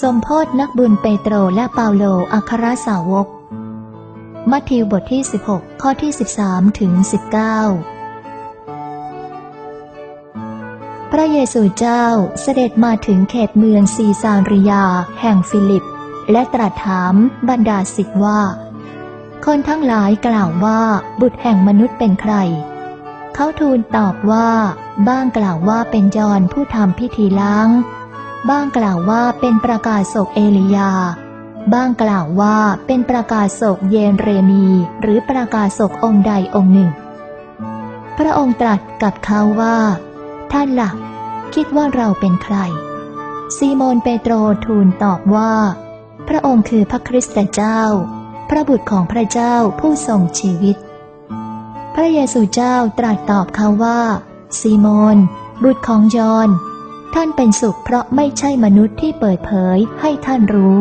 สมโพธนักบุญเปโตรและเปาโลอัครสาวก มัทธิวบทที่ 16 ข้อที่ 13 ถึง 19 พระเยซูเจ้าเสด็จมาถึงเขตเมืองซีซาริยา แห่งฟิลิป และตรัสถามบรรดาศิษย์ว่า คนทั้งหลายกล่าวว่าบุตรแห่งมนุษย์เป็นใคร เขาทูลตอบว่า บ้างกล่าวว่าเป็นยอนผู้ทำพิธีล้าง บ้างกล่าวว่าเป็นประกาศศกเอลียา บ้างกล่าวว่าเป็นประกาศศกเยนเรมี หรือประกาศศกองค์ใดองค์หนึ่ง พระองค์ตรัสกับเขาว่า ท่านละ่ะ คิดว่าเราเป็นใคร ซีโมนเปโตรทูลตอบว่า พระองค์คือพระคริสต์เจ้า พระบุตรของพระเจ้าผู้ทรงชีวิต ระเยซูเจ้าตรัสตอบเขาว่า ซีโมน บุตรของยอน ท่านเป็นสุขเพราะไม่ใช่มนุษย์ที่เปิดเผยให้ท่านรู้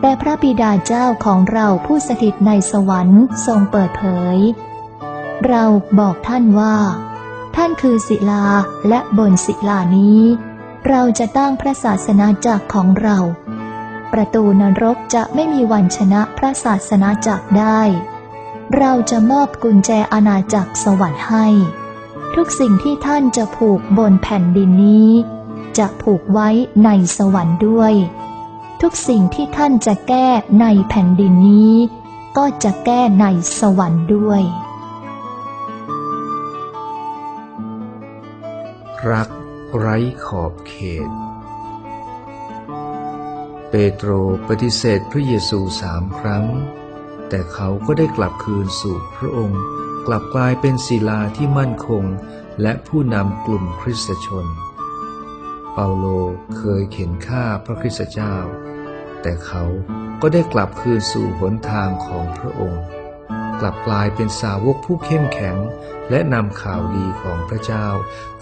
แต่พระบิดาเจ้าของเราผู้สถิตในสวรรค์ทรงเปิดเผย เราบอกท่านว่า ท่านคือศิลาและบนศิลานี้ เราจะตั้งพระศาสนาจักรของเรา ประตูนรกจะไม่มีวันชนะพระศาสนาจักรได้ เราจะมอบกุญแจอาณาจักรสวรรค์ให้ ทุกสิ่งที่ท่านจะผูกบนแผ่นดินนี้ จะผูกไว้ในสวรรค์ด้วย ทุกสิ่งที่ท่านจะแก้ในแผ่นดินนี้ ก็จะแก้ในสวรรค์ด้วย รักไร้ขอบเขต เปโตรปฏิเสธพระเยซูสามครั้ง แต่เขาก็ได้กลับคืนสู่พระองค์ กลับกลายเป็นศิลาที่มั่นคง และผู้นำกลุ่มคริสตชน เปาโลเคยเข็นฆ่าพระคริสตเจ้า แต่เขาก็ได้กลับคืนสู่หนทางของพระองค์ กลับกลายเป็นสาวกผู้เข้มแข็ง และนำข่าวดีของพระเจ้า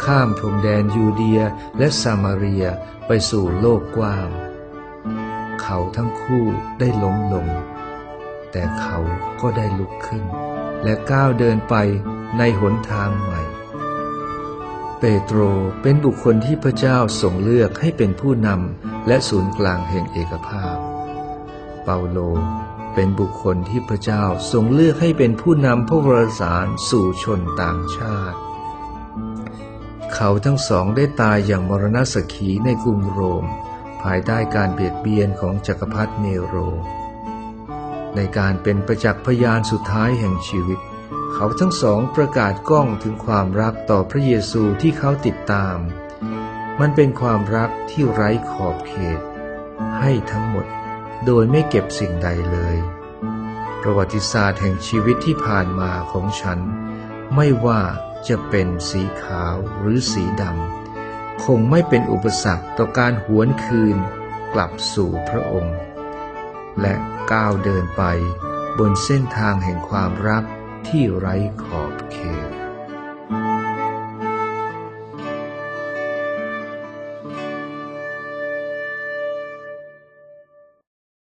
ข้ามพรมแดนยูเดียและซามาเรียไปสู่โลกกว้าง เขาทั้งคู่ได้ล้มลง แต่เขาก็ได้ลุกขึ้น และก้าวเดินไปในหนทางใหม่ เปโตรเป็นบุคคลที่พระเจ้าทรงเลือกให้เป็นผู้นำและศูนย์กลางแห่งเอกภาพ เปาโลเป็นบุคคลที่พระเจ้าทรงเลือกให้เป็นผู้นำพระวรสารสู่ชนต่างชาติ เขาทั้งสองได้ตายอย่างมรณะสขีในกรุงโรม ภายใต้การเบียดเบียนของจักรพรรดิเนโร ในการเป็นประจักษ์พยานสุดท้ายแห่งชีวิต เขาทั้งสองประกาศกล้องถึงความรักต่อพระเยซูที่เขาติดตาม มันเป็นความรักที่ไร้ขอบเขต ให้ทั้งหมดโดยไม่เก็บสิ่งใดเลย ประวัติศาสตร์แห่งชีวิตที่ผ่านมาของฉัน ไม่ว่าจะเป็นสีขาวหรือสีดำคงไม่เป็นอุปสรรคต่อการหวนคืนกลับสู่พระองค์ และก้าวเดินไปบนเส้นทางแห่งความรักที่ไร้ขอบ